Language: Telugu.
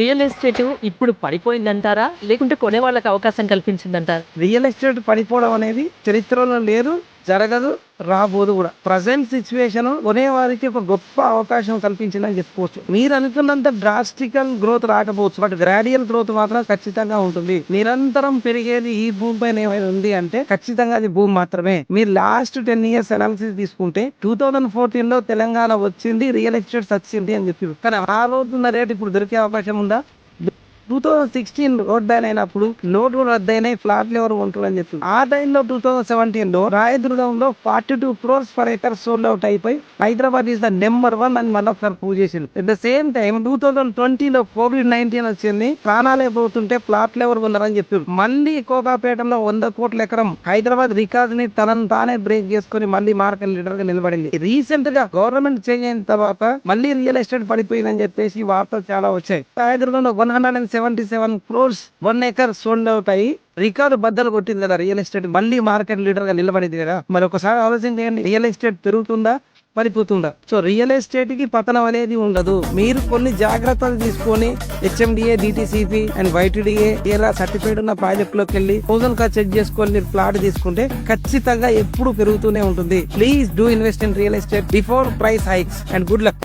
రియల్ ఎస్టేట్ ఇప్పుడు పడిపోయిందంటారా? లేకుంటే కొనే వాళ్ళకి అవకాశం కల్పించిందంటారా? రియల్ ఎస్టేట్ పడిపోవడం అనేది చరిత్రలో లేదు జరగదు రాబోదు కూడా. ప్రజెంట్ సిచ్యువేషన్ కొనేవారికి ఒక గొప్ప అవకాశం కల్పించిందని చెప్పుకోవచ్చు. మీరు అనుకున్నంత డ్రాస్టికల్ గ్రోత్ రాకపోవచ్చు బట్ గ్రాడియల్ గ్రోత్ మాత్రం ఖచ్చితంగా ఉంటుంది. నిరంతరం పెరిగేది ఈ భూమి పైన ఏమైనా ఉంది అంటే ఖచ్చితంగా అది భూమి మాత్రమే. మీరు లాస్ట్ టెన్ ఇయర్స్ అనాలిసిస్ తీసుకుంటే టూ థౌజండ్ ఫోర్టీన్లో తెలంగాణ వచ్చింది రియల్ ఎస్టేట్ వచ్చింది అని చెప్పి. కానీ ఆ రోజున్న రేట్ ఇప్పుడు దొరికే అవకాశం ఉందా? Two thousand sixteen road ban అయినప్పుడు లోడ్లు రద్దయినాయి ఫ్లాట్ ఎవరు ఉంటారు అని చెప్పి. ఆ టైంలో టూ థౌసండ్ సెవెంటీన్లో రాయదుర్గంలో forty two crores per acre sold out అయిపోయి Hyderabad is the number one అని మళ్ళీ ఒకసారి ప్రూవ్ చేసింది at the same time two thousand ట్వంటీలో కోవిడ్ నైన్టీన్ వచ్చింది ప్రాణాలే పోతుంటే ప్లాట్లు ఎవరు ఉన్నారని చెప్పి. మళ్ళీ కోకాపేటలో వంద కోట్ల ఎకరం హైదరాబాద్ రికార్డ్ని తనను తానే బ్రేక్ చేసుకుని మళ్ళీ మార్కెట్ లీడర్గా నిలబడింది. రీసెంట్గా గవర్నమెంట్ చేంజ్ అయిన తర్వాత మళ్ళీ రియల్ ఎస్టేట్ పడిపోయిందని చెప్పేసి వార్తలు చాలా వచ్చాయి. Hyderabad one hundred and seventy seven crores one acre sold out అయ్యి రికార్డు బద్దలు కొట్టింది కదా రియల్ ఎస్టేట్ మళ్ళీ మార్కెట్ లీడర్గా నిలబడింది కదా. మరి ఒకసారి ఆలోచించండి చేయండి రియల్ ఎస్టేట్ పెరుగుతుందా? పడిపోతుందా? సో రియల్ ఎస్టేట్కి పతనం అనేది ఉండదు. మీరు కొన్ని జాగ్రత్తలు తీసుకొని హెచ్ఎండిఏ డిటిసిపి అండ్ వైటిడిఏ ఇలా సర్టిఫైడ్ ఉన్న ప్రాజెక్ట్లోకి వెళ్ళి థౌసండ్ కా చెక్ చేసుకొని మీరు ప్లాట్ తీసుకుంటే ఖచ్చితంగా ఎప్పుడు పెరుగుతూనే ఉంటుంది. Please do invest in real estate before price hikes and good luck